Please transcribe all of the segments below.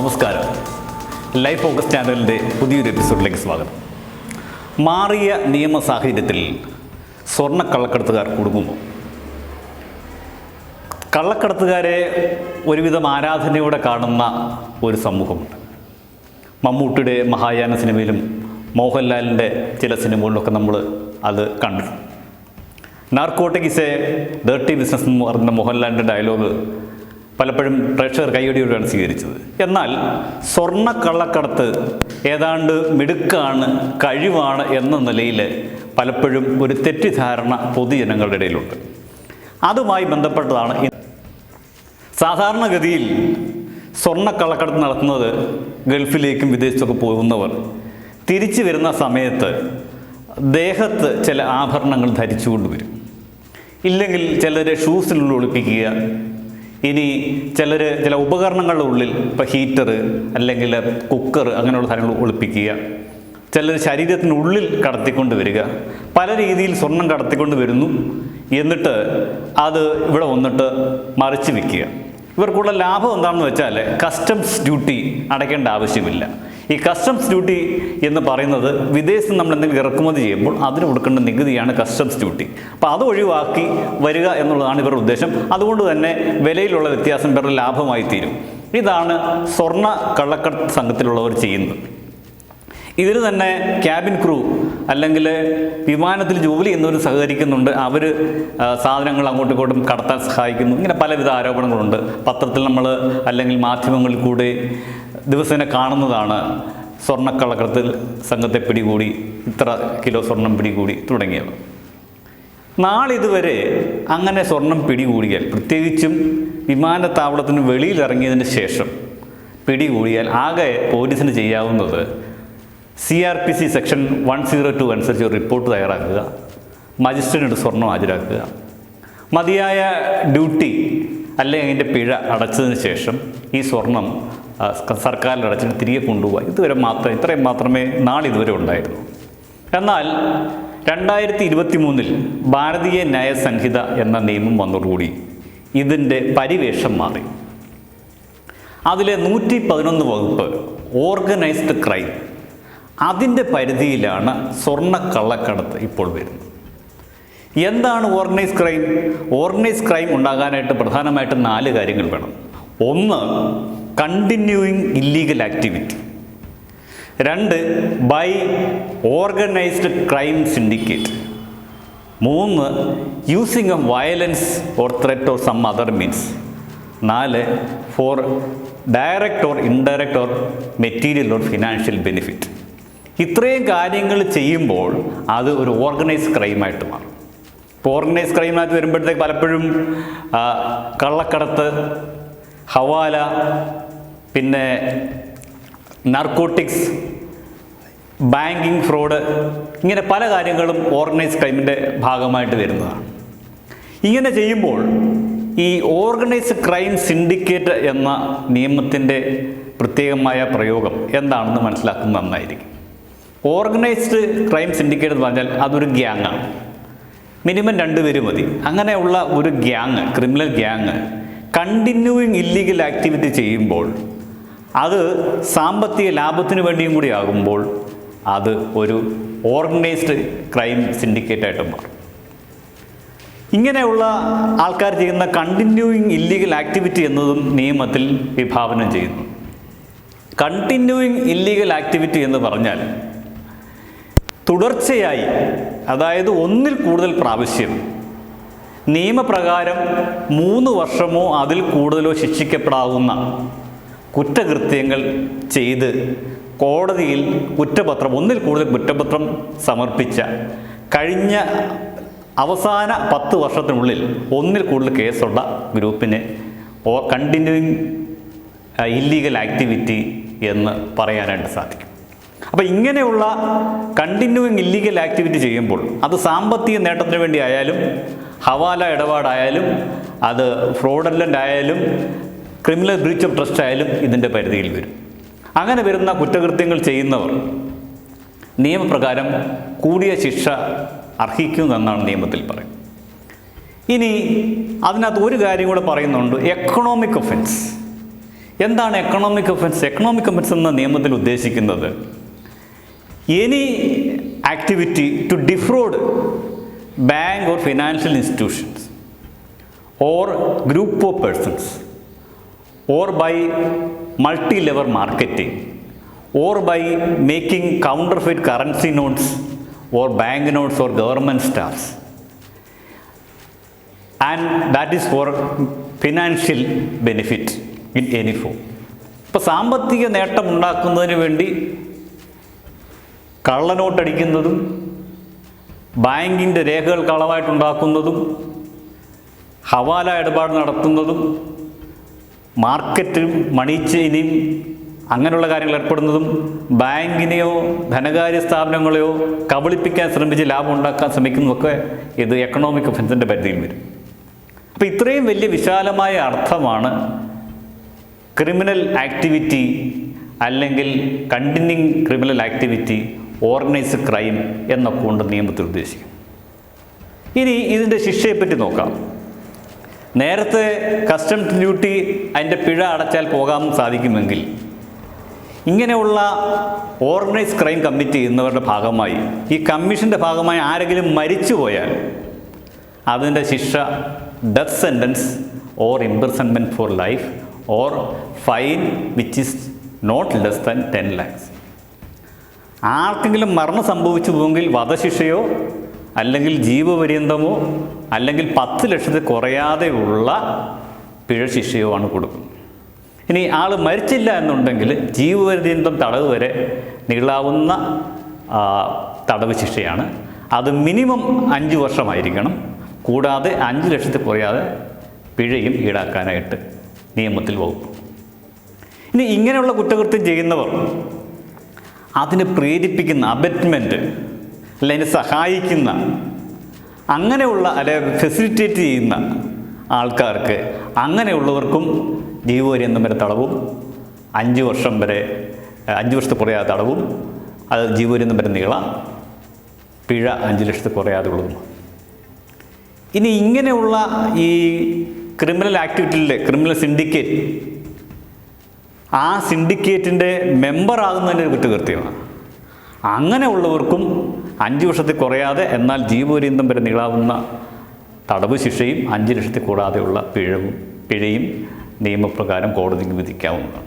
നമസ്കാരം. Life focus ചാനലിന്റെ പുതിയൊരു എപ്പിസോഡിലേക്ക് സ്വാഗതം. മാറിയ നിയമ സാഹചര്യത്തിൽ സ്വർണ കള്ളക്കടത്തുകാർ കുടുങ്ങുമോ? കള്ളക്കടത്തുകാരെ ഒരുവിധം ആരാധനയോടെ കാണുന്ന ഒരു സമൂഹമുണ്ട്. മമ്മൂട്ടിയുടെ മഹായാന സിനിമയിലും മോഹൻലാലിന്റെ ചില സിനിമകളിലൊക്കെ നമ്മൾ അത് കണ്ടിട്ടുണ്ട്. Narcotic is a dirty business എന്ന് പറഞ്ഞ മോഹൻലാലിന്റെ ഡയലോഗ് പലപ്പോഴും പ്രേക്ഷകർ കൈയടിയോടെയാണ് സ്വീകരിച്ചത്. എന്നാൽ സ്വർണ കള്ളക്കടത്ത് ഏതാണ്ട് മിടുക്കാണ് കഴിവാണ് എന്ന നിലയിൽ പലപ്പോഴും ഒരു തെറ്റിദ്ധാരണ പൊതുജനങ്ങളുടെ ഇടയിലുണ്ട്. അതുമായി ബന്ധപ്പെട്ടതാണ് സാധാരണഗതിയിൽ സ്വർണ കള്ളക്കടത്ത് നടത്തുന്നത് ഗൾഫിലേക്കും വിദേശത്തൊക്കെ പോകുന്നവർ. തിരിച്ചു വരുന്ന സമയത്ത് ദേഹത്ത് ചില ആഭരണങ്ങൾ ധരിച്ചുകൊണ്ട് വരും. ഇല്ലെങ്കിൽ ചിലരെ ഷൂസിനുള്ളിൽ ഒളിപ്പിക്കുക ഇനി ചിലർ ചില ഉപകരണങ്ങളുടെ ഉള്ളിൽ ഇപ്പോൾ ഹീറ്റർ അല്ലെങ്കിൽ കുക്കർ അങ്ങനെയുള്ള സാധനങ്ങൾ ഒളിപ്പിക്കുക. ചിലർ ശരീരത്തിനുള്ളിൽ കടത്തിക്കൊണ്ട് വരിക. പല രീതിയിൽ സ്വർണം കടത്തിക്കൊണ്ട് വരുന്നു. എന്നിട്ട് അത് ഇവിടെ വന്നിട്ട് മറിച്ച് വിൽക്കുക. ഇവർക്കുള്ള ലാഭം എന്താണെന്ന് വെച്ചാൽ കസ്റ്റംസ് ഡ്യൂട്ടി അടയ്ക്കേണ്ട ആവശ്യമില്ല. ഈ കസ്റ്റംസ് ഡ്യൂട്ടി എന്ന് പറയുന്നത് വിദേശത്ത് നമ്മൾ എന്തെങ്കിലും ഇറക്കുമതി ചെയ്യുമ്പോൾ അതിന് കൊടുക്കേണ്ട നികുതിയാണ് കസ്റ്റംസ് ഡ്യൂട്ടി അപ്പോൾ അത് ഒഴിവാക്കി വരിക എന്നുള്ളതാണ് ഇവരുടെ ഉദ്ദേശം. അതുകൊണ്ട് തന്നെ വിലയിലുള്ള വ്യത്യാസം ഇവരുടെ ലാഭമായി തീരും. ഇതാണ് സ്വർണ കള്ളക്കടത്ത് സംഘത്തിലുള്ളവർ ചെയ്യുന്നത്. ഇതിന് തന്നെ ക്യാബിൻ ക്രൂ അല്ലെങ്കിൽ വിമാനത്തിൽ ജോലി ചെയ്യുന്നവർ സഹകരിക്കുന്നുണ്ട്. അവർ സാധനങ്ങൾ അങ്ങോട്ടും ഇങ്ങോട്ടും കടത്താൻ സഹായിക്കുന്നു. ഇങ്ങനെ പലവിധ ആരോപണങ്ങളുണ്ട്. പത്രത്തിൽ നമ്മൾ അല്ലെങ്കിൽ മാധ്യമങ്ങളിൽ കൂടെ ദിവസേന കാണുന്നതാണ് സ്വർണക്കള്ളക്കടത്തിൽ സംഘത്തെ പിടികൂടി ഇത്ര കിലോ സ്വർണം പിടികൂടി തുടങ്ങിയവ. നാളിതുവരെ അങ്ങനെ സ്വർണം പിടികൂടിയാൽ പ്രത്യേകിച്ചും വിമാനത്താവളത്തിന് വെളിയിലിറങ്ങിയതിന് ശേഷം പിടികൂടിയാൽ ആകെ പോലീസിന് ചെയ്യാവുന്നത് C R P C section one zero two അനുസരിച്ച് ഒരു റിപ്പോർട്ട് തയ്യാറാക്കുക മജിസ്ട്രേറ്റിനോട് സ്വർണം ഹാജരാക്കുക. മതിയായ ഡ്യൂട്ടി അല്ലെങ്കിൽ അതിന്റെ പിഴ അടച്ചതിന് ശേഷം ഈ സ്വർണം സർക്കാരിൽ അടച്ചിട്ട് തിരികെ കൊണ്ടുപോകുക ഇതുവരെ മാത്രം ഇത്രയും മാത്രമേ നാളിതുവരെ ഉണ്ടായിരുന്നു. എന്നാൽ രണ്ടായിരത്തി ഇരുപത്തി മൂന്നിൽ ഭാരതീയ ന്യായ സംഹിത എന്ന നിയമം വന്നതോടുകൂടി ഇതിന്റെ പരിവേഷം മാറി. അതിലെ നൂറ്റി പതിനൊന്ന് വകുപ്പ് ഓർഗനൈസ്ഡ് ക്രൈം അതിന്റെ പരിധിയിലാണ് സ്വർണ കള്ളക്കടത്ത് ഇപ്പോൾ വരുന്നത്. എന്താണ് ഓർഗനൈസ് ക്രൈം? ഓർഗനൈസ് ക്രൈം ഉണ്ടാകാനായിട്ട് പ്രധാനമായിട്ട് നാല് കാര്യങ്ങൾ വേണം. ഒന്ന് കണ്ടിന്യൂയിങ് ഇല്ലീഗൽ ആക്ടിവിറ്റി രണ്ട് ബൈ ഓർഗനൈസ്ഡ് ക്രൈം സിൻഡിക്കേറ്റ് മൂന്ന് using a violence or threat or some other means നാല് for direct or indirect or material or financial benefit ഇത്രയും കാര്യങ്ങൾ ചെയ്യുമ്പോൾ അത് ഒരു ഓർഗനൈസ്ഡ് ക്രൈമായിട്ട് മാറും. ഓർഗനൈസ് ക്രൈമിനകത്ത് വരുമ്പോഴത്തേക്ക് പലപ്പോഴും കള്ളക്കടത്ത് ഹവാല പിന്നെ നാർക്കോട്ടിക്സ് ബാങ്കിങ് ഫ്രോഡ് ഇങ്ങനെ പല കാര്യങ്ങളും ഓർഗനൈസ് ക്രൈമിന്റെ ഭാഗമായിട്ട് വരുന്നതാണ്. ഇങ്ങനെ ചെയ്യുമ്പോൾ ഈ ഓർഗനൈസ് ക്രൈം സിൻഡിക്കേറ്റ് എന്ന നിയമത്തിന്റെ പ്രത്യേകമായ പ്രയോഗം എന്താണെന്ന് മനസ്സിലാക്കുന്നത് നന്നായിരിക്കും. ഓർഗനൈസ്ഡ് ക്രൈം സിൻഡിക്കേറ്റ് എന്ന് പറഞ്ഞാൽ അതൊരു ഗ്യാങ്ങാണ്. മിനിമം രണ്ട് പേര് മതി. അങ്ങനെയുള്ള ഒരു gang criminal gang continuing illegal activity ചെയ്യുമ്പോൾ അത് സാമ്പത്തിക ലാഭത്തിന് വേണ്ടിയും കൂടി ആകുമ്പോൾ അത് ഒരു ഓർഗനൈസ്ഡ് ക്രൈം സിൻഡിക്കേറ്റ് സിൻഡിക്കേറ്റായിട്ട് മാറും. ഇങ്ങനെയുള്ള ആൾക്കാർ ചെയ്യുന്ന കണ്ടിന്യൂയിങ് ഇല്ലീഗൽ ആക്ടിവിറ്റി എന്നതും നിയമത്തിൽ വിഭാവനം ചെയ്യുന്നു. കണ്ടിന്യൂയിങ് ഇല്ലീഗൽ ആക്ടിവിറ്റി എന്ന് പറഞ്ഞാൽ തുടർച്ചയായി അതായത് ഒന്നിൽ കൂടുതൽ പ്രാവശ്യം നിയമപ്രകാരം മൂന്ന് വർഷമോ അതിൽ കൂടുതലോ ശിക്ഷിക്കപ്പെടാവുന്ന കുറ്റകൃത്യങ്ങൾ ചെയ്ത് കോടതിയിൽ കുറ്റപത്രം ഒന്നിൽ കൂടുതൽ കുറ്റപത്രം സമർപ്പിച്ച കഴിഞ്ഞ അവസാന പത്ത് വർഷത്തിനുള്ളിൽ ഒന്നിൽ കൂടുതൽ കേസുള്ള ഗ്രൂപ്പിന് കണ്ടിന്യൂയിങ് ഇല്ലീഗൽ ആക്ടിവിറ്റി എന്ന് പറയാനായിട്ട് സാധിക്കും. അപ്പോൾ ഇങ്ങനെയുള്ള കണ്ടിന്യൂയിങ് ഇല്ലീഗൽ ആക്ടിവിറ്റി ചെയ്യുമ്പോൾ അത് സാമ്പത്തിക നേട്ടത്തിന് വേണ്ടി ആയാലും ഹവാല ഇടപാടായാലും അത് ഫ്രോഡല്ലന്റ് ആയാലും ക്രിമിനൽ ബ്രീച്ച് ഓഫ് ട്രസ്റ്റ് ആയാലും ഇതിന്റെ പരിധിയിൽ വരും. അങ്ങനെ വരുന്ന കുറ്റകൃത്യങ്ങൾ ചെയ്യുന്നവർ നിയമപ്രകാരം കൂടിയ ശിക്ഷ അർഹിക്കുമെന്നാണ് നിയമത്തിൽ പറയുന്നത്. ഇനി അതിനകത്ത് ഒരു കാര്യം കൂടെ പറയുന്നുണ്ട് എക്കണോമിക് ഒഫൻസ് എന്താണ് എക്കണോമിക് ഒഫൻസ് എക്കണോമിക് ഒഫൻസ് എന്ന നിയമത്തിൽ ഉദ്ദേശിക്കുന്നത് any activity to defraud bank or financial institutions or group of persons or by multi-level marketing or by making counterfeit currency notes or bank notes or government staffs and that is for financial benefit in any form ഇപ്പോൾ സാമ്പത്തിക നേട്ടം ഉണ്ടാക്കുന്നതിന് വേണ്ടി കള്ളനോട്ടടിക്കുന്നതും ബാങ്കിന്റെ രേഖകൾ കളവായിട്ടുണ്ടാക്കുന്നതും ഹവാല ഇടപാട് നടത്തുന്നതും മാർക്കറ്റിലും മണി ചെയിനും അങ്ങനെയുള്ള കാര്യങ്ങൾ ഏർപ്പെടുന്നതും ബാങ്കിനെയോ ധനകാര്യ സ്ഥാപനങ്ങളെയോ കബളിപ്പിക്കാൻ ശ്രമിച്ച് ലാഭം ഉണ്ടാക്കാൻ ശ്രമിക്കുന്നതൊക്കെ ഇത് എക്കണോമിക് ഒഫൻസിന്റെ പരിധിയിൽ വരും. അപ്പോൾ ഇത്രയും വലിയ വിശാലമായ അർത്ഥമാണ് ക്രിമിനൽ ആക്ടിവിറ്റി അല്ലെങ്കിൽ continuing criminal activity organised crime എന്നൊക്കെ കൊണ്ട് നിയമത്തിൽ ഉദ്ദേശിക്കും. ഇനി ഇതിന്റെ ശിക്ഷയെപ്പറ്റി നോക്കാം. നേരത്തെ കസ്റ്റംസ് ഡ്യൂട്ടി അതിന്റെ പിഴ അടച്ചാൽ പോകാൻ സാധിക്കുമെങ്കിൽ ഇങ്ങനെയുള്ള ഓർഗനൈസ് ക്രൈം കമ്മിറ്റി ചെയ്യുന്നവരുടെ ഭാഗമായി ഈ കമ്മീഷന്റെ ഭാഗമായി ആരെങ്കിലും മരിച്ചു പോയാൽ അതിന്റെ ശിക്ഷ death sentence or imprisonment for life or fine which is not less than ten lakhs ആർക്കെങ്കിലും മരണം സംഭവിച്ചു പോയെങ്കിൽ വധശിക്ഷയോ അല്ലെങ്കിൽ ജീവപര്യന്തമോ അല്ലെങ്കിൽ പത്ത് ലക്ഷത്തിൽ കുറയാതെയുള്ള പിഴ ശിക്ഷയോ ആണ് കൊടുക്കുന്നത്. ഇനി ആൾ മരിച്ചില്ല എന്നുണ്ടെങ്കിൽ ജീവപര്യന്തം തടവ് വരെ നീളാവുന്ന തടവ് ശിക്ഷയാണ്. അത് മിനിമം അഞ്ച് വർഷമായിരിക്കണം. കൂടാതെ അഞ്ച് ലക്ഷത്തിൽ കുറയാതെ പിഴയും ഈടാക്കാനായിട്ട് നിയമത്തിൽ വകുപ്പ്. ഇനി ഇങ്ങനെയുള്ള കുറ്റകൃത്യം ചെയ്യുന്നവർ അതിനെ പ്രേരിപ്പിക്കുന്ന അബറ്റ്മെന്റ് അല്ലെ അതിനെ സഹായിക്കുന്ന അങ്ങനെയുള്ള അല്ലെ ഫെസിലിറ്റേറ്റ് ചെയ്യുന്ന ആൾക്കാർക്ക് അങ്ങനെയുള്ളവർക്കും ജീവപര്യന്തം വരെ തടവും. അഞ്ച് വർഷം വരെ അഞ്ച് വർഷത്തിൽ കുറയാതെ തടവും. അത് ജീവപര്യന്തം വരെ നീള പിഴ അഞ്ച് ലക്ഷത്തിൽ കുറയാതെ ഉള്ളതും ഇനി ഇങ്ങനെയുള്ള ഈ ക്രിമിനൽ ആക്ടിവിറ്റിയിലെ ക്രിമിനൽ സിൻഡിക്കേറ്റ് ആ സിൻഡിക്കേറ്റിന്റെ മെമ്പറാകുന്നതിന്റെ ഒരു കുറ്റകൃത്യമാണ് അങ്ങനെ ഉള്ളവർക്കും അഞ്ച് വർഷത്തിൽ കുറയാതെ എന്നാൽ ജീവപര്യന്തം വരെ നീളാവുന്ന തടവ് ശിക്ഷയും അഞ്ച് ലക്ഷത്തിൽ കൂടാതെയുള്ള പിഴവും പിഴയും നിയമപ്രകാരം കോടതിക്ക് വിധിക്കാവുന്നതാണ്.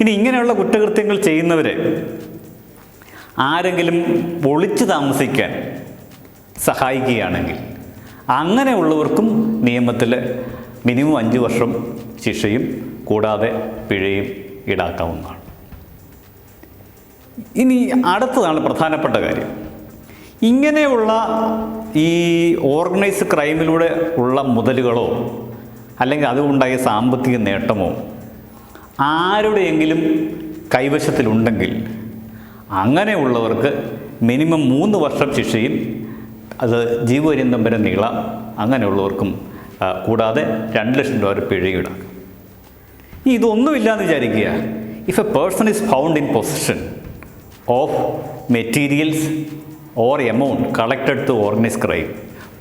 ഇനി ഇങ്ങനെയുള്ള കുറ്റകൃത്യങ്ങൾ ചെയ്യുന്നവരെ ആരെങ്കിലും ഒളിച്ചു താമസിക്കാൻ സഹായിക്കുകയാണെങ്കിൽ അങ്ങനെയുള്ളവർക്കും നിയമത്തിൽ മിനിമം അഞ്ച് വർഷം ശിക്ഷയും കൂടാതെ പിഴയും ഈടാക്കാവുന്നതാണ്. ഇനി അടുത്തതാണ് പ്രധാനപ്പെട്ട കാര്യം. ഇങ്ങനെയുള്ള ഈ ഓർഗനൈസ് ക്രൈമിലൂടെ ഉള്ള മുതലുകളോ അല്ലെങ്കിൽ അതുകൊണ്ടായ സാമ്പത്തിക നേട്ടമോ ആരുടെയെങ്കിലും കൈവശത്തിലുണ്ടെങ്കിൽ അങ്ങനെയുള്ളവർക്ക് മിനിമം മൂന്ന് വർഷം ശിക്ഷയും അത് ജീവപര്യന്തം വരെ നീളാം അങ്ങനെയുള്ളവർക്കും കൂടാതെ രണ്ട് ലക്ഷം രൂപ വരെ പിഴയും ഇതൊന്നുമില്ല എന്ന് വിചാരിക്കുക. If a person is found in position of materials or amount collected to organise crime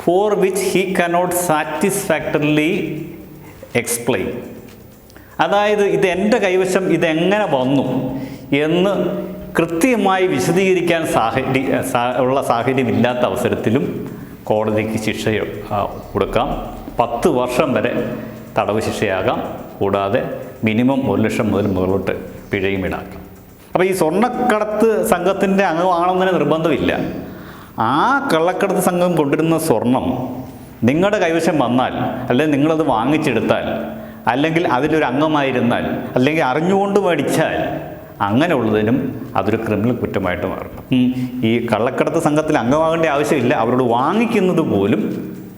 for which he cannot satisfactorily explain അതായത് ഇത് എന്റെ കൈവശം ഇതെങ്ങനെ വന്നു എന്ന് കൃത്യമായി വിശദീകരിക്കാൻ സാഹചര്യ ഉള്ള സാഹചര്യമില്ലാത്ത അവസരത്തിലും കോടതിക്ക് ശിക്ഷ കൊടുക്കാം. പത്ത് വർഷം വരെ തടവ് ശിക്ഷയാകാം. കൂടാതെ മിനിമം ഒരു ലക്ഷം മുതൽ മുകളിലോട്ട് പിഴയും ഈടാക്കാം. അപ്പോൾ ഈ സ്വർണക്കടത്ത് സംഘത്തിന്റെ അംഗമാണെന്നതിന് നിർബന്ധമില്ല. ആ കള്ളക്കടത്ത് സംഘം കൊണ്ടിരുന്ന സ്വർണം നിങ്ങളുടെ കൈവശം വന്നാൽ അല്ലെങ്കിൽ നിങ്ങളത് വാങ്ങിച്ചെടുത്താൽ അല്ലെങ്കിൽ അതിലൊരു അംഗമായിരുന്നാൽ അല്ലെങ്കിൽ അറിഞ്ഞുകൊണ്ട് മേടിച്ചാൽ അങ്ങനെയുള്ളതിനും അതൊരു ക്രിമിനൽ കുറ്റമായിട്ട് മാറും. ഈ കള്ളക്കടത്ത് സംഘത്തിൽ അംഗമാകേണ്ട ആവശ്യമില്ല. അവരോട് വാങ്ങിക്കുന്നത് പോലും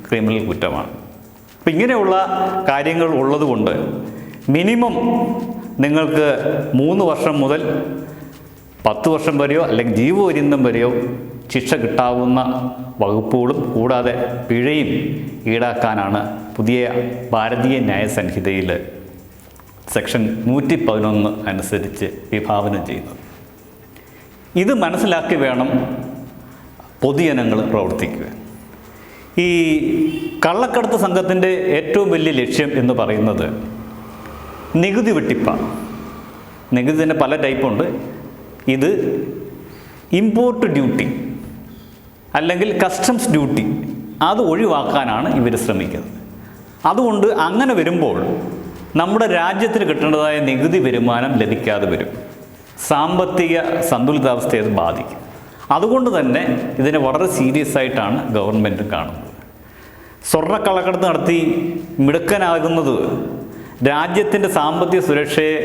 ക്രിമിനൽ കുറ്റമാണ്. അപ്പം ഇങ്ങനെയുള്ള കാര്യങ്ങൾ ഉള്ളതുകൊണ്ട് മിനിമം നിങ്ങൾക്ക് മൂന്ന് വർഷം മുതൽ പത്ത് വർഷം വരെയോ അല്ലെങ്കിൽ ജീവപര്യന്തം വരെയോ ശിക്ഷ കിട്ടാവുന്ന വകുപ്പുകളും കൂടാതെ പിഴയും ഈടാക്കാനാണ് പുതിയ ഭാരതീയ ന്യായ സംഹിതയിൽ സെക്ഷൻ നൂറ്റി പതിനൊന്ന് അനുസരിച്ച് വിഭാവനം ചെയ്യുന്നത്. ഇത് മനസ്സിലാക്കി വേണം പൊതുജനങ്ങൾ പ്രവർത്തിക്കുക ഈ കള്ളക്കടത്ത് സംഘത്തിന്റെ ഏറ്റവും വലിയ ലക്ഷ്യം എന്ന് പറയുന്നത് നികുതി വെട്ടിപ്പ. നികുതി തന്നെ പല ടൈപ്പുണ്ട് ഇത് ഇമ്പോർട്ട് ഡ്യൂട്ടി അല്ലെങ്കിൽ കസ്റ്റംസ് ഡ്യൂട്ടി അത് ഒഴിവാക്കാനാണ് ഇവർ ശ്രമിക്കുന്നത്. അതുകൊണ്ട് അങ്ങനെ വരുമ്പോൾ നമ്മുടെ രാജ്യത്തിന് കിട്ടേണ്ടതായ നികുതി വരുമാനം ലഭിക്കാതെ വരും. സാമ്പത്തിക സന്തുലിതാവസ്ഥയെ അത് ബാധിക്കും. അതുകൊണ്ട് തന്നെ ഇതിനെ വളരെ സീരിയസ് ആയിട്ടാണ് ഗവൺമെന്റ് കാണുന്നത്. സ്വർണക്കള്ളക്കടത്ത് നടത്തി മിടുക്കനാകുന്നത് രാജ്യത്തിന്റെ സാമ്പത്തിക സുരക്ഷയെ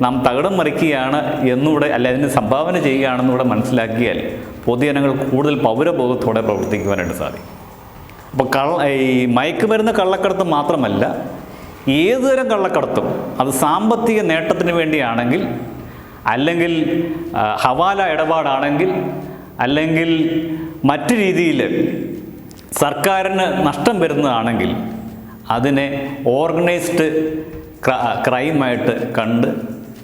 നാം തകിടം മറിക്കുകയാണ് എന്നുകൂടെ അല്ലെ അതിന് സംഭാവന ചെയ്യുകയാണെന്നുകൂടെ മനസ്സിലാക്കിയാൽ പൊതുജനങ്ങൾ കൂടുതൽ പൗരബോധത്തോടെ പ്രവർത്തിക്കുവാനായിട്ട് സാധിക്കും. അപ്പോൾ കള്ള ഈ മയക്കുമരുന്ന് കള്ളക്കടത്ത് മാത്രമല്ല ഏതുതരം കള്ളക്കടത്തും അത് സാമ്പത്തിക നേട്ടത്തിന് വേണ്ടിയാണെങ്കിൽ അല്ലെങ്കിൽ ഹവാല ഇടപാടാണെങ്കിൽ അല്ലെങ്കിൽ മറ്റു രീതിയിൽ സർക്കാരിന് നഷ്ടം വരുന്നതാണെങ്കിൽ അതിനെ ഓർഗനൈസ്ഡ് ക്രൈമായിട്ട് കണ്ട്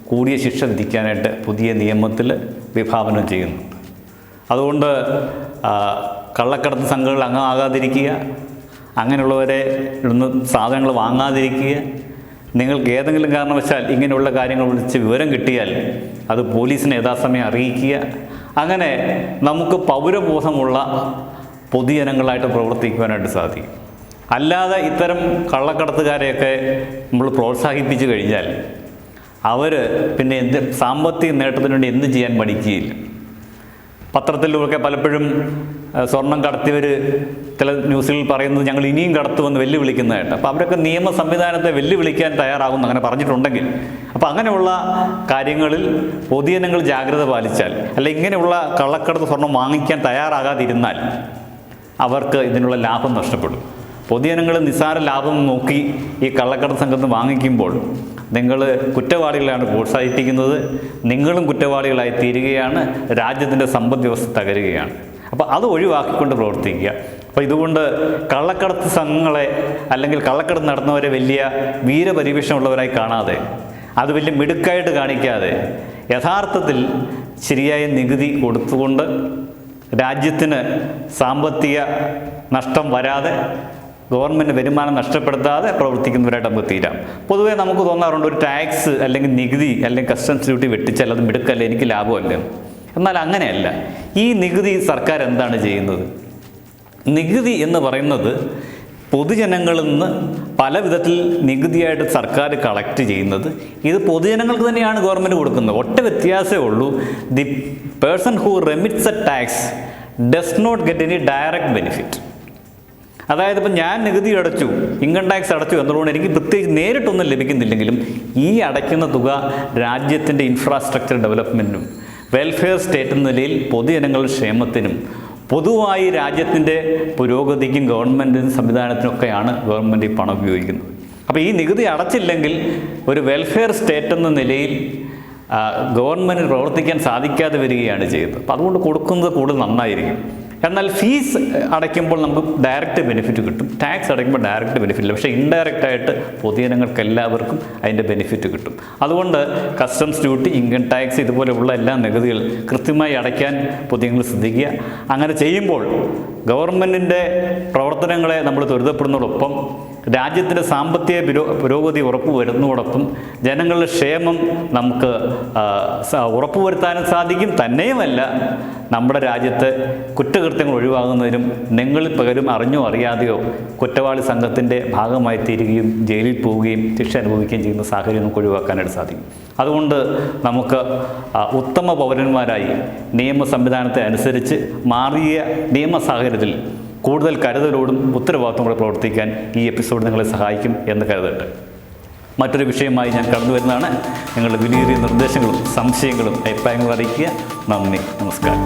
കൂടിയ ശിക്ഷ വിധിക്കാനായിട്ട് പുതിയ നിയമത്തിൽ വിഭാവനം ചെയ്യുന്നുണ്ട് അതുകൊണ്ട് കള്ളക്കടത്ത് സംഘങ്ങൾ അംഗമാകാതിരിക്കുക അങ്ങനെയുള്ളവരെ ഇവിടുന്ന് സാധനങ്ങൾ വാങ്ങാതിരിക്കുക നിങ്ങൾക്ക് ഏതെങ്കിലും കാരണവശാൽ ഇങ്ങനെയുള്ള കാര്യങ്ങൾ വിളിച്ച് വിവരം കിട്ടിയാൽ അത് പോലീസിനെ യഥാസമയം അറിയിക്കുക. അങ്ങനെ നമുക്ക് പൗരബോധമുള്ള പൊതുജനങ്ങളായിട്ട് പ്രവർത്തിക്കുവാനായിട്ട് സാധിക്കും. അല്ലാതെ ഇത്തരം കള്ളക്കടത്തുകാരെയൊക്കെ നമ്മൾ പ്രോത്സാഹിപ്പിച്ചു കഴിഞ്ഞാൽ അവർ പിന്നെ എന്ത് സാമ്പത്തിക നേട്ടത്തിന് വേണ്ടി എന്ത് ചെയ്യാൻ പഠിക്കുകയില്ല പത്രത്തിലൊക്കെ പലപ്പോഴും സ്വർണം കടത്തിയവർ ചില ന്യൂസിൽ പറയുന്നത് ഞങ്ങൾ ഇനിയും കടത്തുമെന്ന് വെല്ലുവിളിക്കുന്നതായിട്ട്. അപ്പോൾ അവരൊക്കെ നിയമ സംവിധാനത്തെ വെല്ലുവിളിക്കാൻ തയ്യാറാകുന്നു അങ്ങനെ പറഞ്ഞിട്ടുണ്ടെങ്കിൽ അപ്പോൾ അങ്ങനെയുള്ള കാര്യങ്ങളിൽ പൊതുജനങ്ങൾ ജാഗ്രത പാലിച്ചാൽ അല്ല ഇങ്ങനെയുള്ള കള്ളക്കടത്ത് സ്വർണം വാങ്ങിക്കാൻ തയ്യാറാകാതിരുന്നാൽ അവർക്ക് ഇതിനുള്ള ലാഭം നഷ്ടപ്പെടും. പൊതുജനങ്ങൾ നിസ്സാര ലാഭം നോക്കി ഈ കള്ളക്കടത്ത് സംഘത്തിന് വാങ്ങിക്കുമ്പോൾ നിങ്ങൾ കുറ്റവാളികളെയാണ് പ്രോത്സാഹിപ്പിക്കുന്നത് നിങ്ങളും കുറ്റവാളികളായി തീരുകയാണ് രാജ്യത്തിന്റെ സമ്പദ് വ്യവസ്ഥ തകരുകയാണ്. അപ്പോൾ അത് ഒഴിവാക്കിക്കൊണ്ട് പ്രവർത്തിക്കുക. അപ്പോൾ ഇതുകൊണ്ട് കള്ളക്കടത്ത് സംഘങ്ങളെ അല്ലെങ്കിൽ കള്ളക്കടത്ത് നടന്നവരെ വലിയ വീരപരിവേഷമുള്ളവരായി കാണാതെ അത് വലിയ മിടുക്കായിട്ട് കാണിക്കാതെ യഥാർത്ഥത്തിൽ ശരിയായ നികുതി കൊടുത്തുകൊണ്ട് രാജ്യത്തിന് സാമ്പത്തിക നഷ്ടം വരാതെ ഗവൺമെന്റ് വരുമാനം നഷ്ടപ്പെടുത്താതെ പ്രവർത്തിക്കുന്നവരായിട്ട് നമുക്ക് തീരാം. പൊതുവേ നമുക്ക് തോന്നാറുണ്ട് ഒരു ടാക്സ് അല്ലെങ്കിൽ നികുതി അല്ലെങ്കിൽ കസ്റ്റംസ് ഡ്യൂട്ടി വെട്ടിച്ചാൽ അത് മിടുക്കല്ല എനിക്ക് ലാഭമല്ല? എന്നാൽ അങ്ങനെയല്ല. ഈ നികുതി സർക്കാർ എന്താണ് ചെയ്യുന്നത്? നികുതി എന്ന് പറയുന്നത് പൊതുജനങ്ങളിൽ നിന്ന് പല വിധത്തിൽ നികുതിയായിട്ട് സർക്കാർ കളക്ട് ചെയ്യുന്നത്. ഇത് പൊതുജനങ്ങൾക്ക് തന്നെയാണ് ഗവൺമെന്റ് കൊടുക്കുന്നത്. ഒറ്റ വ്യത്യാസമേ ഉള്ളൂ. The person who remits a tax does not get any direct benefit അതായത് ഇപ്പം ഞാൻ നികുതി അടച്ചു ഇൻകം ടാക്സ് അടച്ചു എന്നുള്ളതുകൊണ്ട് എനിക്ക് പ്രത്യേകിച്ച് നേരിട്ടൊന്നും ലഭിക്കുന്നില്ലെങ്കിലും ഈ അടയ്ക്കുന്ന തുക രാജ്യത്തിന്റെ ഇൻഫ്രാസ്ട്രക്ചർ ഡെവലപ്മെന്റിനും വെൽഫെയർ സ്റ്റേറ്റ് എന്ന നിലയിൽ പൊതുജനങ്ങളുടെ ക്ഷേമത്തിനും പൊതുവായി രാജ്യത്തിന്റെ പുരോഗതിക്കും ഗവൺമെന്റിനും സംവിധാനത്തിനൊക്കെയാണ് ഗവൺമെന്റ് ഈ പണം ഉപയോഗിക്കുന്നത്. അപ്പോൾ ഈ നികുതി അടച്ചില്ലെങ്കിൽ ഒരു വെൽഫെയർ സ്റ്റേറ്റ് എന്ന നിലയിൽ ഗവൺമെന്റ് പ്രവർത്തിക്കാൻ സാധിക്കാതെ വരികയാണ് ചെയ്യുന്നത്. അപ്പോൾ അതുകൊണ്ട് കൊടുക്കുന്നത് കൂടുതൽ നന്നായിരിക്കും. എന്നാൽ ഫീസ് അടയ്ക്കുമ്പോൾ നമുക്ക് ഡയറക്റ്റ് ബെനിഫിറ്റ് കിട്ടും. ടാക്സ് അടയ്ക്കുമ്പോൾ ഡയറക്റ്റ് ബെനിഫിറ്റ് ഇല്ല. പക്ഷേ ഇൻഡയറക്റ്റ് ആയിട്ട് പൊതുജനങ്ങൾക്ക് എല്ലാവർക്കും അതിന്റെ ബെനിഫിറ്റ് കിട്ടും. അതുകൊണ്ട് കസ്റ്റംസ് ഡ്യൂട്ടി ഇൻകം ടാക്സ് ഇതുപോലെയുള്ള എല്ലാ നികുതികൾ കൃത്യമായി അടയ്ക്കാൻ പൊതുജനങ്ങൾ ശ്രദ്ധിക്കുക. അങ്ങനെ ചെയ്യുമ്പോൾ ഗവൺമെന്റിന്റെ പ്രവർത്തനങ്ങളെ നമ്മൾ ത്വരിതപ്പെടുന്നതോടൊപ്പം രാജ്യത്തിന്റെ സാമ്പത്തിക പുരോ പുരോഗതി ഉറപ്പുവരുന്നതോടൊപ്പം ജനങ്ങളുടെ ക്ഷേമം നമുക്ക് ഉറപ്പുവരുത്താനും സാധിക്കും. തന്നെയുമല്ല നമ്മുടെ രാജ്യത്ത് കുറ്റകൃത്യങ്ങൾ ഒഴിവാകുന്നതിനും നിങ്ങളിൽ പകരും അറിഞ്ഞോ അറിയാതെയോ കുറ്റവാളി സംഘത്തിന്റെ ഭാഗമായി തീരുകയും ജയിലിൽ പോവുകയും ശിക്ഷ അനുഭവിക്കുകയും ചെയ്യുന്ന സാഹചര്യം നമുക്ക് ഒഴിവാക്കാനായിട്ട് സാധിക്കും. അതുകൊണ്ട് നമുക്ക് ഉത്തമ പൗരന്മാരായി നിയമ സംവിധാനത്തെ അനുസരിച്ച് മാറിയ നിയമ സാഹചര്യത്തിൽ കൂടുതൽ കരുതലോടും ഉത്തരവാദിത്വത്തോടെ പ്രവർത്തിക്കാൻ ഈ എപ്പിസോഡ് നിങ്ങളെ സഹായിക്കും എന്ന് കരുതട്ടെ. മറ്റൊരു വിഷയമായി ഞാൻ കടന്നു വരുന്നതാണ്. നിങ്ങളുടെ വിലയേറിയ നിർദ്ദേശങ്ങളും സംശയങ്ങളും അഭിപ്രായങ്ങളും അറിയിക്കുക. നന്ദി. നമസ്കാരം.